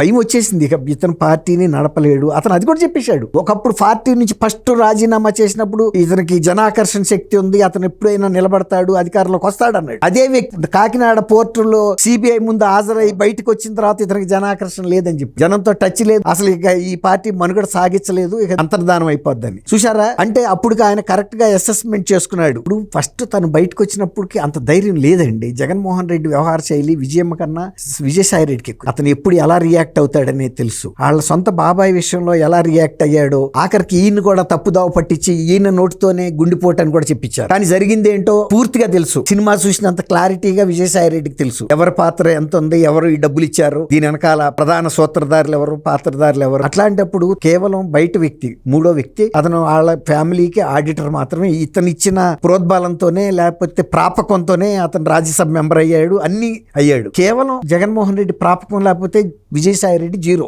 భయం వచ్చేసింది. ఇక ఇతను పార్టీని నడపలేడు. అతను అది కూడా చెప్పేశాడు. ఒకప్పుడు పార్టీ నుంచి ఫస్ట్ రాజీనామా చేసినప్పుడు ఇతనికి జనాకర్షణ శక్తి ఉంది. అతను ఎప్పుడైనా నిలబడతాడు అధికారంలోకి వస్తాడు అన్నాడు. అదే వ్యక్తి కాకినాడ పోర్టులో సిబిఐ ముందు హాజరై బయటకు వచ్చిన తర్వాత ఇతనికి జనాకర్షణ లేదని చెప్పి జనంతో టచ్ లేదు. అసలు ఇక ఈ పార్టీ మనుగడ సాగించలేదు. ఇక అంతర్ధానం అయిపోద్దని. చూసారా అంటే అప్పుడు ఆయన కరెక్ట్గా అసెస్మెంట్ చేసుకున్నాడు. ఇప్పుడు ఫస్ట్ తను బయటకు వచ్చినప్పటికి అంత ధైర్యం లేదండి. జగన్మోహన్ రెడ్డి వ్యవహార శైలి విజయమ్మ కన్నా విజయసాయి రెడ్డికి అతను ఎప్పుడు ఎలా రియాక్ట్ రియాక్ట్ అవుతాడనే తెలుసు. వాళ్ళ సొంత బాబాయ్ విషయంలో ఎలా రియాక్ట్ అయ్యాడో ఆఖరికి ఈయన కూడా తప్పుదావ పట్టించి ఈయన నోటితోనే గుండిపోటు అని కూడా చెప్పించారు. కానీ జరిగింది ఏంటో పూర్తిగా తెలుసు. సినిమా చూసినంత క్లారిటీగా విజయసాయి రెడ్డికి తెలుసు. ఎవరి పాత్ర ఎంత ఉంది ఎవరు ఈ డబ్బులు ఇచ్చారు దీని వెనకాల ప్రధాన సూత్రధారులు ఎవరు పాత్రధారులు ఎవరు? అట్లాంటప్పుడు కేవలం బయట వ్యక్తి మూడో వ్యక్తి అతను వాళ్ళ ఫ్యామిలీకి ఆడిటర్ మాత్రమే. ఇతను ఇచ్చిన ప్రోద్బలంతోనే లేకపోతే ప్రాపకంతోనే అతను రాజ్యసభ మెంబర్ అయ్యాడు అన్ని అయ్యాడు. కేవలం జగన్మోహన్ రెడ్డి ప్రాపకం లేకపోతే విజయసాయి రెడ్డి జీరో.